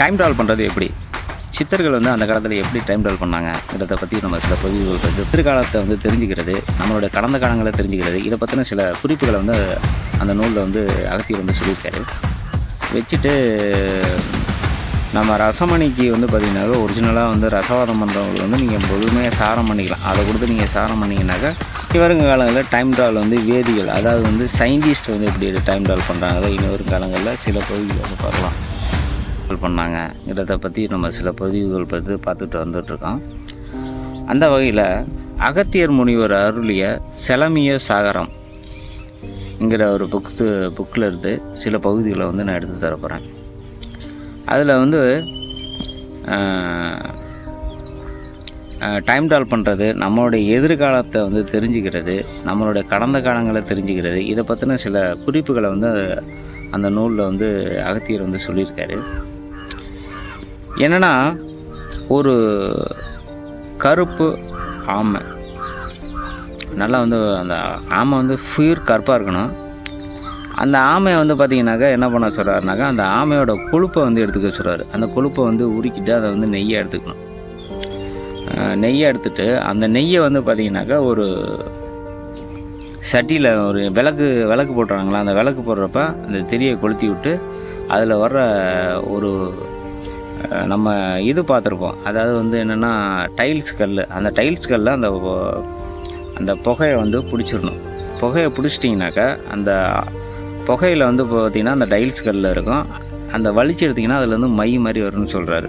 Time travel பண்ணுறது எப்படி? சித்தர்கள் வந்து அந்த காலத்தில் எப்படி டைம் ட்ராவல் இதை பற்றி நம்ம சில பதிவுகள் சித்திர்காலத்தை வந்து தெரிஞ்சுக்கிறது நம்மளோட கடந்த காலங்களை தெரிஞ்சுக்கிறது. இதை பற்றின சில குறிப்புகளை வந்து அந்த நூலில் வந்து அகத்தியர் வந்து சொல்லியிருக்காரு. வச்சுட்டு நம்ம ரசமணிக்கு வந்து பார்த்திங்கனாக்கா ஒரிஜினலாக வந்து ரசவாதம் பண்ணுறவங்க வந்து நீங்கள் முழுமையாக சாரம் பண்ணிக்கலாம். அதை கொடுத்து நீங்கள் சாரம் பண்ணிங்கனாக்கா இவருங்க காலங்களில் டைம் ட்ராவல் வந்து வேதிகள் அதாவது வந்து சயின்டிஸ்ட் வந்து எப்படி டைம் ட்ராவல் பண்ணுறாங்க இனி வரும் காலங்களில் சில பகுதிகள் வந்து பார்க்கலாம். பண்ணாங்க. இதை பற்றி நம்ம சில பதிவுகள் பற்றி பார்த்துட்டு வந்துட்டுருக்கோம். அந்த வகையில் அகத்தியர் முனிவர் அருளிய செலமிய சாகரம் ங்கிற ஒரு புக்கு புக்கில் இருந்து சில பகுதிகளை வந்து நான் எடுத்து தர போகிறேன் அதில் வந்து டைம் டால் பண்ணுறது நம்மளுடைய எதிர்காலத்தை வந்து தெரிஞ்சுக்கிறது நம்மளுடைய கடந்த காலங்களை தெரிஞ்சுக்கிறது இதை பற்றின சில குறிப்புகளை வந்து அந்த நூலில் வந்து அகத்தியர் வந்து சொல்லியிருக்காரு. என்னென்னா ஒரு கருப்பு ஆமை. நல்லா வந்து அந்த ஆமை வந்து ஃபியூர் கருப்பாக இருக்கணும். அந்த ஆமையை வந்து பார்த்தீங்கன்னாக்கா என்ன பண்ண சொல்கிறாருனாக்கா அந்த ஆமையோட கொழுப்பை வந்து எடுத்துக்க சொல்கிறாரு அந்த கொழுப்பை வந்து உருக்கிட்டு அதை வந்து நெய்யை எடுத்துக்கணும். நெய்யை எடுத்துட்டு அந்த நெய்யை வந்து பார்த்தீங்கன்னாக்கா ஒரு சட்டியில் ஒரு விளக்கு விளக்கு போட்டுறாங்களா அந்த விளக்கு போடுறப்ப அந்த திரியை கொளுத்தி விட்டு அதில் வர்ற ஒரு நம்ம இது பார்த்துருப்போம். அதாவது வந்து என்னென்னா டைல்ஸ் கல் அந்த டைல்ஸ் கல்லில் அந்த அந்த புகையை வந்து பிடிச்சிடணும். புகையை பிடிச்சிட்டிங்கனாக்கா அந்த புகையில் வந்து பார்த்தீங்கன்னா அந்த டைல்ஸ் கல்லில் இருக்கும். அந்த வலிச்சு எடுத்திங்கன்னா அதில் வந்து மை மாதிரி வரும்னு சொல்கிறாரு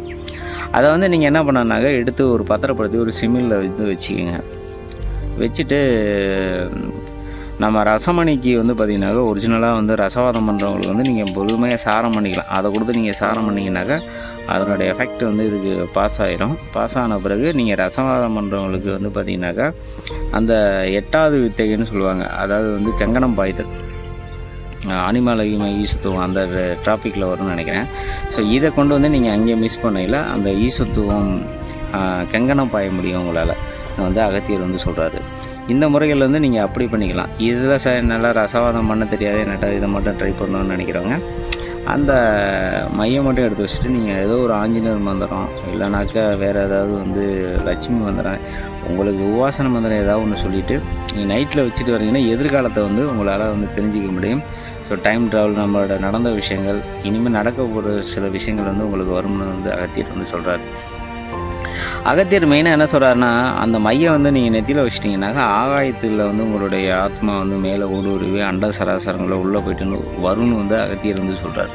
அதை வந்து நீங்கள் என்ன பண்ணனாக்கா எடுத்து ஒரு பத்திரப்படுத்தி ஒரு சிமிலில் வந்து வச்சுக்கோங்க. வச்சுட்டு நம்ம ரசமணிக்கு வந்து பார்த்தீங்கன்னாக்கா ஒரிஜினலாக வந்து ரசவாதம் பண்ணுறவங்களுக்கு வந்து நீங்கள் பொதுமையாக சாரம் பண்ணிக்கலாம். அதை கொடுத்து நீங்கள் சாரம் பண்ணிங்கனாக்கா அதனுடைய எஃபெக்ட் வந்து இதுக்கு பாஸ் ஆகிடும் பாஸ் ஆன பிறகு நீங்கள் ரசவாதம் பண்ணுறவங்களுக்கு வந்து பார்த்தீங்கன்னாக்கா அந்த எட்டாவது வித்தைன்னு சொல்லுவாங்க. அதாவது வந்து செங்கனம் பாய்தல். அனிமலகிமை ஈசத்துவம் அந்த டாப்பிக்கில் வரும்னு நினைக்கிறேன். ஸோ இதை கொண்டு வந்து நீங்கள் அங்கேயே மிஸ் பண்ணையில் அந்த ஈசத்துவம் கங்கணம் பாய முடியும் உங்களால். வந்து அகத்தியர் வந்து சொல்கிறாரு இந்த முறைகள் வந்து நீங்கள் அப்படி பண்ணிக்கலாம். இதில் ச நல்லா ரசவாதம் பண்ண தெரியாது. என்னட்டா இதை மட்டும் ட்ரை பண்ணணும்னு நினைக்கிறவங்க. அந்த மையம் மட்டும் எடுத்து வச்சுட்டு நீங்கள் ஏதோ ஒரு ஆஞ்சநேயர் மந்திரம் இல்லைனாக்கா வேறு ஏதாவது வந்து லட்சுமி மந்திரம் உங்களுக்கு உபாசன மந்திரம் ஏதாவது ஒன்று சொல்லிவிட்டு நீங்கள் நைட்டில் வச்சுட்டு வரீங்கன்னா எதிர்காலத்தை வந்து உங்களால் வந்து தெரிஞ்சிக்க முடியும். ஸோ டைம் ட்ராவல் நம்மளோட நடந்த விஷயங்கள் இனிமேல் நடக்க போகிற சில விஷயங்கள் வந்து உங்களுக்கு வரும்னு வந்து அகத்தியர் வந்து சொல்கிறாரு அகத்தியர் மெயினாக என்ன சொல்கிறாருன்னா அந்த மையம் வந்து நீங்கள் நெத்தியில் வச்சிட்டிங்கனாக்கா ஆகாயத்தில் வந்து உங்களுடைய ஆத்மா வந்து மேலே ஊடுருவி அண்ட சராசரங்களை உள்ளே போயிட்டு வரும்னு வந்து அகத்தியர் வந்து சொல்கிறார்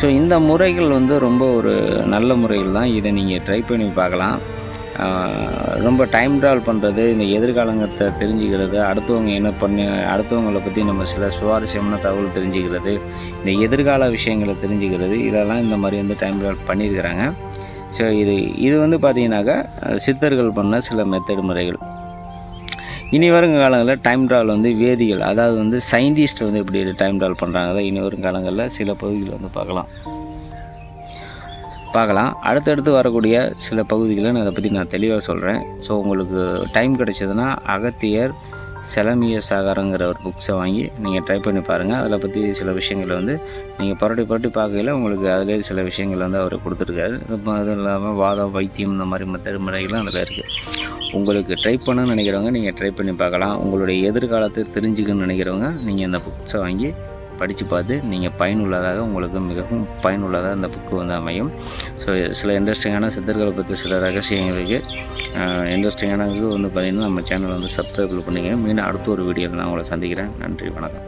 ஸோ இந்த முறைகள் வந்து ரொம்ப ஒரு நல்ல முறைகள் தான். இதை நீங்கள் ட்ரை பண்ணி பார்க்கலாம். ரொம்ப டைம் ட்ராவல் பண்ணுறது இந்த எதிர்காலங்கத்தை தெரிஞ்சுக்கிறது அடுத்தவங்க என்ன பண்ணி அடுத்தவங்களை பற்றி நம்ம சில சுவாரஸ்யமான தகவல் தெரிஞ்சுக்கிறது இந்த எதிர்கால விஷயங்களை தெரிஞ்சுக்கிறது இதெல்லாம் இந்த மாதிரி வந்து டைம் ட்ராவல் பண்ணியிருக்கிறாங்க. ஸோ இது இது வந்து பார்த்தீங்கன்னாக்கா சித்தர்கள் பண்ண சில மெத்தட் முறைகள். இனி வரும் காலங்களில் டைம் ட்ராவல் வந்து வேதிகள் அதாவது வந்து சயின்டிஸ்ட் வந்து எப்படி டைம் ட்ராவல் பண்ணுறாங்க இனி வரும் காலங்களில் சில பகுதிகள் வந்து பார்க்கலாம். பார்க்கலாம். அடுத்தடுத்து வரக்கூடிய சில பகுதிகளை நான் அதை பற்றி நான் தெளிவாக சொல்கிறேன் ஸோ உங்களுக்கு டைம் கிடைச்சதுன்னா அகத்தியர் செலமிய சாகரங்கிற ஒரு புக்ஸை வாங்கி நீங்கள் ட்ரை பண்ணி பாருங்கள் அதில் பற்றி சில விஷயங்களை வந்து நீங்கள் புரட்டி புரட்டி பார்க்கையில் உங்களுக்கு அதிலே சில விஷயங்கள் வந்து அவர் கொடுத்துருக்காரு. இப்போ அதுவும் இல்லாமல் வாதம் வைத்தியம் இந்த மாதிரி மற்ற முறைகளும் அதில் இருக்குது உங்களுக்கு ட்ரை பண்ணணும்னு நினைக்கிறவங்க நீங்கள் ட்ரை பண்ணி பார்க்கலாம். உங்களுடைய எதிர்காலத்தை தெரிஞ்சுக்கணும்னு நினைக்கிறவங்க நீங்கள் இந்த புக்ஸை வாங்கி படித்து பார்த்து நீங்கள் பயனுள்ளதாக உங்களுக்கு மிகவும் பயனுள்ளதாக அந்த புக்கு வந்து அமையும். ஸோ சில இன்ட்ரெஸ்டிங்கான சித்தர்களை பற்றி சில ரகசியங்களுக்கு இருக்குது இன்ட்ரெஸ்டிங்கானது வந்து பார்த்திங்கன்னா நம்ம சேனல் வந்து சப்ஸ்கிரைப் பண்ணிக்கங்க. மீண்டும் அடுத்த ஒரு வீடியோவில் நான் உங்களை சந்திக்கிறேன். நன்றி வணக்கம்.